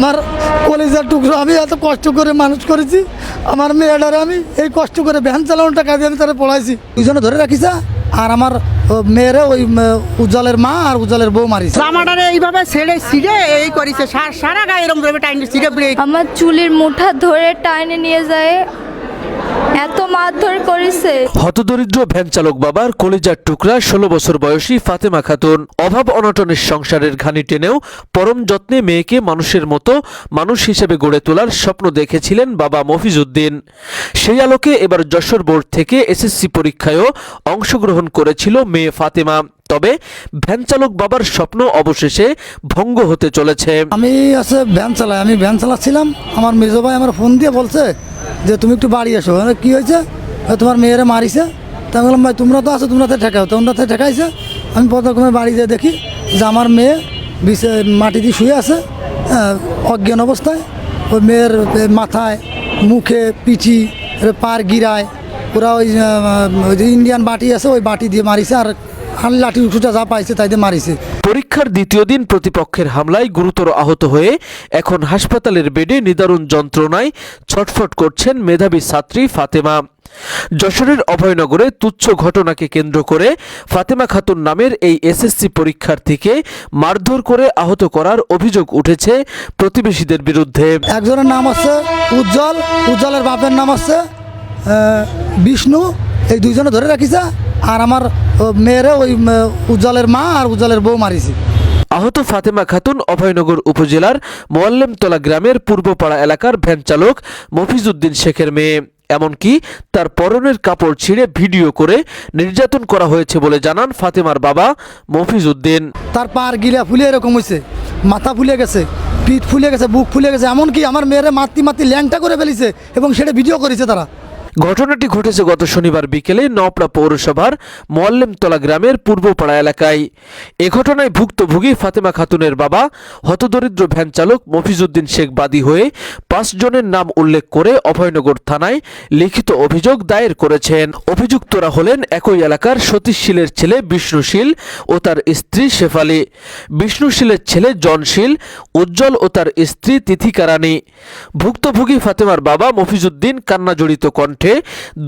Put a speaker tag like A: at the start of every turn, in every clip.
A: আমার কলেজের টুকরো আমি এত কষ্ট করে মানুষ করেছি আমার মেয়েটারে আমি এই কষ্ট করে ভ্যান চালানোটা কাজে আমি তারা পড়াইছি দুজনে ধরে রাখিস আর আমার মেয়েরে ওই উজ্জ্বলের মা আর উজ্জ্বলের বউ মারিছে।
B: জামাটারে এইভাবে ছেড়ে ছিঁড়ে এই করেছে সা- সারা গায়ে এরকম ভাবে টাইনে ছিঁড়ে
C: আমার চুলের মুঠা ধরে টাইনে নিয়ে যায় এত মারধর করেছে।
D: হতদরিদ্র ভ্যান চালক বাবার কলিজার টুকরা ষোলো বছর বয়সী ফাতেমা খাতুন। অভাব অনটনের সংসারের ঘানি টেনেও পরম যত্নে মেয়েকে মানুষের মতো মানুষ হিসেবে গড়ে তোলার স্বপ্ন দেখেছিলেন বাবা মফিজউদ্দিন। সেই আলোকে এবার যশোর বোর্ড থেকে এসএসসি পরীক্ষায়ও অংশগ্রহণ করেছিল মেয়ে ফাতেমা। তবে ভ্যান চালক বাবার স্বপ্ন অবশেষে ভঙ্গ হতে চলেছে।
A: আমি আছে ভ্যান চালাই আমি ভ্যান চালাচ্ছিলাম। আমার মেজো ভাই আমার ফোন দিয়ে বলছে যে তুমি একটু বাড়ি আমি কি হয়েছে? তোমার মেয়েরা মারিছে। তা আমি বললাম, ভাই, তোমরা তো আছো, তোমরা তো ঠেকাও। তোমরা তো ঠেকাইছে। আমি প্রথমে বাড়ি যেয়ে দেখি যে আমার মেয়ে বিছে মাটি দিয়ে শুয়ে আছে অজ্ঞান অবস্থায়। ওই মেয়ের মাথায়, মুখে এর পার গিরায়। ওরা ওই ইন্ডিয়ান বাটি আছে, ওই বাটি দিয়ে মারিছে আর আর লাঠি উঠুটা যা পাইছে তাই দিয়ে মারিছে।
D: পরীক্ষার দ্বিতীয় দিন প্রতিপক্ষের হামলায় গুরুতর আহত হয়ে এখন হাসপাতালের বেডে নিদারুণ যন্ত্রণায় ছটফট করছেন মেধাবী ছাত্রী ফাতেমা। যশোরের অভয়নগরে তুচ্ছ ঘটনাকে কেন্দ্র করে ফাতেমা খাতুন নামের এই এসএসসি পরীক্ষার্থীকে মারধর করে আহত করার অভিযোগ উঠেছে প্রতিবেশীদের বিরুদ্ধে।
A: একজনের নাম হচ্ছে উজ্জ্বল উজ্জ্বলের বাপের নাম আহ, বিষ্ণু এই দুইজনে ধরে রাখিছে? আর আমার মেয়েরে ওই উজ্জ্বলের মা আর উজ্জ্বলের বউ মারিছে।
D: আহত ফাতেমা খাতুন অভয়নগর উপজেলার মোয়াল্লেমতলা গ্রামের পূর্বপাড়া এলাকার ভ্যান চালক মফিজউদ্দিন শেখের মেয়ে। এমনকি তার পরনের কাপড় ছিঁড়ে ভিডিও করে নির্যাতন করা হয়েছে বলে জানান ফাতেমার বাবা মফিজউদ্দিন।
A: তার পার গিলা ফুলে এরকম হয়েছে মাথা ফুলে গেছে পিঠ ফুলে গেছে বুক ফুলে গেছে। এমনকি আমার মেয়েরা মাতি মাতি ল্যাংটা করে ফেলিছে এবং সেটা ভিডিও করেছে তারা।
D: ঘটনাটি ঘটেছে গত শনিবার বিকেলে নপড়া পৌরসভার মোয়াল্লেমতলা গ্রামের পূর্বপাড়া এলাকায়। এ ঘটনায় ভুক্তভোগী ফাতেমা খাতুনের বাবা, হতদরিদ্র ভ্যান চালক মফিজউদ্দিন শেখ বাদী হয়ে পাঁচ জনের নাম উল্লেখ করে অভয়নগর থানায় লিখিত অভিযোগ দায়ের করেছেন। অভিযুক্তরা হলেন একই এলাকার সতীশশীলের ছেলে বিষ্ণুশীল ও তার স্ত্রী শেফালি। বিষ্ণুশীলের ছেলে জনশীল উজ্জ্বল ও তার স্ত্রী তিথিকা রানী ভুক্তভোগী ফাতেমার বাবা মফিজউদ্দিন কান্নাজড়িত কণ্ঠে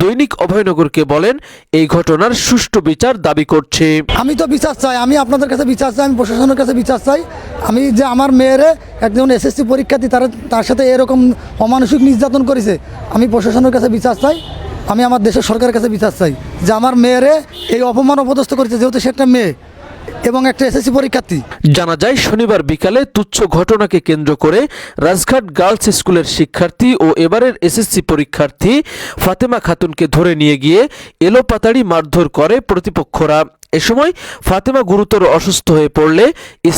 D: দৈনিক অভয়নগরকে বলেন, এই ঘটনার সুষ্ঠু বিচার দাবি করছে।
A: আমি তো বিচার চাই, আমি আপনাদের কাছে বিচার চাই, আমি প্রশাসনের কাছে বিচার চাই। আমি যে আমার মেয়েরে একজন এসএসসি পরীক্ষার্থী তার তার সাথে এরকম অমানসিক নির্যাতন করেছে, আমি প্রশাসনের কাছে বিচার চাই, আমি আমার দেশের সরকারের কাছে বিচার চাই যে আমার মেয়েরে এই অপমান অপদস্থ করেছে, যেহেতু সে একটা মেয়ে। এবং একটা এসএসসি পরীক্ষার্থী।
D: জানা যায়, শনিবার বিকালে তুচ্ছ ঘটনাকে কেন্দ্র করে রাজঘাট গার্লস স্কুলের শিক্ষার্থী ও এবারের এসএসসি পরীক্ষার্থী ফাতেমা খাতুনকে ধরে নিয়ে গিয়ে এলোপাতাড়ি মারধর করে প্রতিপক্ষরা। এ সময় ফাতেমা গুরুতর অসুস্থ হয়ে পড়লে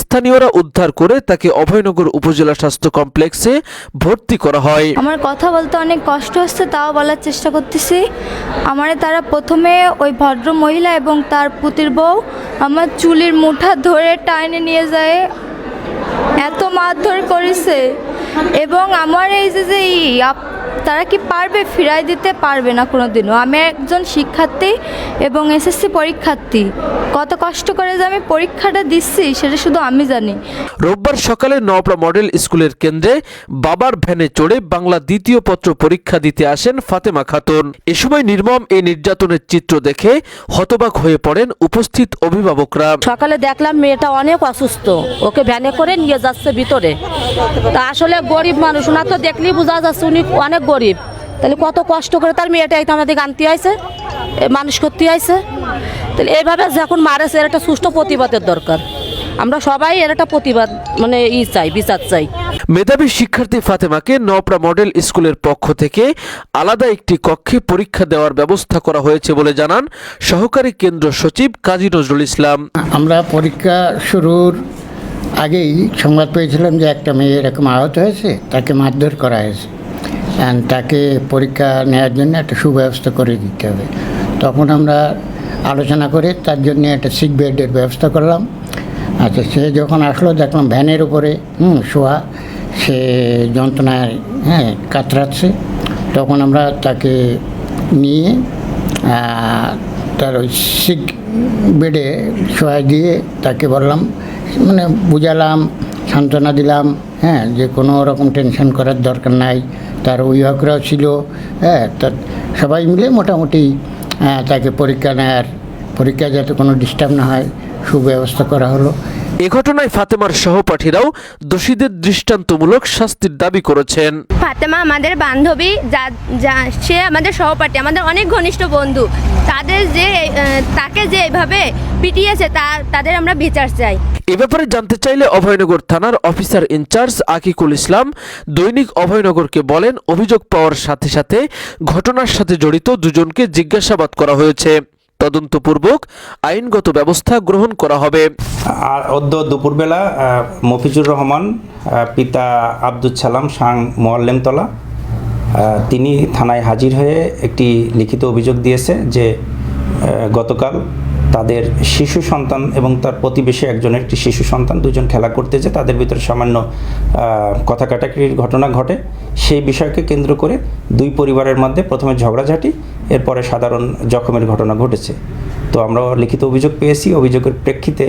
D: স্থানীয়রা উদ্ধার করে তাকে অভয়নগর উপজেলা স্বাস্থ্য কমপ্লেক্সে ভর্তি করা হয়।
C: আমার কথা বলতে অনেক কষ্ট হচ্ছে, তাও বলার চেষ্টা করতেছি। আমার তারা প্রথমে ওই ভদ্র মহিলা এবং তার পুতির বউ আমার চুলির মুঠা ধরে টাইনে নিয়ে যায়। এত মারধর করেছে। এবং আমার এই যে যে তারা কি পারবে? ফিরাই দিতে পারবে না কোনো দিনও আমি একজন শিক্ষার্থী এবং এসএসসি পরীক্ষার্থী। কত কষ্ট করে যে আমি পরীক্ষাটা দিচ্ছি সেটা শুধু আমি জানি।
D: রোববার সকালে নওপড়া মডেল স্কুলের কেন্দ্রে বাবার ভ্যানে চড়ে বাংলা দ্বিতীয় পত্র পরীক্ষা দিতে আসেন ফাতেমা খাতুন। এ সময় নির্মম এই নির্যাতনের চিত্র দেখে হতবাক হয়ে পড়েন উপস্থিত অভিভাবকরা।
E: সকালে দেখলাম মেয়েটা অনেক অসুস্থ। ওকে ভ্যানে করে নিয়ে যাচ্ছে ভিতরে। তা আসলে গরিব মানুষ ওনার তো দেখলেই বোঝা যাচ্ছে উনি অনেক গরিব। তাহলে কত কষ্ট করে তার মেয়েটা একদম আমাদের আনতে আইছে এ মানুষ করতে আইছে। তাহলে এইভাবে যখন মারেছে এর একটা সুষ্ঠু প্রতিবাদের দরকার। আমরা সবাই এর একটা প্রতিবাদ মানে ই চাই বিচার চাই।
D: মেধাবী শিক্ষার্থী ফাতেমাকে নওপড়া মডেল স্কুলের পক্ষ থেকে আলাদা একটি কক্ষে পরীক্ষা দেওয়ার ব্যবস্থা করা হয়েছে বলে জানান সহকারী কেন্দ্র সচিব কাজী নজরুল ইসলাম।
F: আমরা পরীক্ষা শুরুর আগেই সংবাদ পেয়েছিলাম যে একটা মেয়ে এরকম আহত হয়েছে তাকে মারধর করা হয়েছে। তাকে পরীক্ষা নেওয়ার জন্য একটা সুব্যবস্থা করে দিতে হবে। তখন আমরা আলোচনা করে তার জন্য একটা সিক বেডের ব্যবস্থা করলাম। আচ্ছা সে যখন আসলো, দেখলাম ভ্যানের উপরে, হুম, শোয়া, সে যন্ত্রণায় হ্যাঁ কাতরাচ্ছে। তখন আমরা তাকে নিয়ে তার ওই সিক বেডে শোয়া দিয়ে তাকে বললাম মানে বুঝালাম, সান্ত্বনা দিলাম হ্যাঁ যে কোনো রকম টেনশন করার দরকার নাই। তার অভিভাবকরাও ছিল হ্যাঁ তার সবাই মিলে মোটামুটি তাকে পরীক্ষা নেয়ার পরীক্ষা যাতে কোনো ডিস্টার্ব না হয় সুব্যবস্থা করা হলো।
D: এ ঘটনায় ফাতেমার সহপাঠীরাও দোষীদের দৃষ্টান্তমূলক শাস্তির দাবি করেছেন।
G: ফাতেমা আমাদের বান্ধবী যা যা সে আমাদের সহপাঠী আমাদের অনেক ঘনিষ্ঠ বন্ধু। তাদের যে তাকে যে এইভাবে পিটিয়েছে তা তাদের আমরা বিচার চাই।
D: এ ব্যাপারে জানতে চাইলে অভয়নগর থানার অফিসার ইনচার্জ আকিকুল ইসলাম দৈনিক অভয়নগরকে বলেন অভিযোগ পাওয়ার সাথে সাথে ঘটনার সাথে জড়িত দুজনকে জিজ্ঞাসাবাদ করা হয়েছে। তদন্তপূর্বক আইনগত ব্যবস্থা গ্রহণ করা হবে।
H: আর অদ্য দুপুরবেলা মফিজুর রহমান পিতা আব্দুল সালাম সাং মোয়াল্লেমতলা তিনি থানায় হাজির হয়ে একটি লিখিত অভিযোগ দিয়েছে যে গতকাল তাদের শিশু সন্তান এবং তার প্রতিবেশী একজনের একটি শিশু সন্তান দুজন খেলা করতে যে তাদের ভিতরে সামান্য কথা কাটাকাটির ঘটনা ঘটে। সেই বিষয়কে কেন্দ্র করে দুই পরিবারের মধ্যে প্রথমে ঝগড়াঝাটি এরপরে সাধারণ জখমের ঘটনা ঘটেছে। তো আমরা লিখিত অভিযোগ পেয়েছি। অভিযোগের প্রেক্ষিতে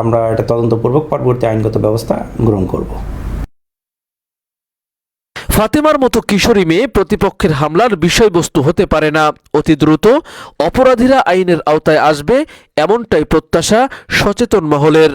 H: আমরা এটা তদন্তপূর্বক পরবর্তী আইনগত ব্যবস্থা গ্রহণ করব।
D: ফাতেমার মতো কিশোরী মেয়ে প্রতিপক্ষের হামলার বিষয়বস্তু হতে পারে না। অতি দ্রুত অপরাধীরা আইনের আওতায় আসবে, এমনটাই প্রত্যাশা সচেতন মহলের।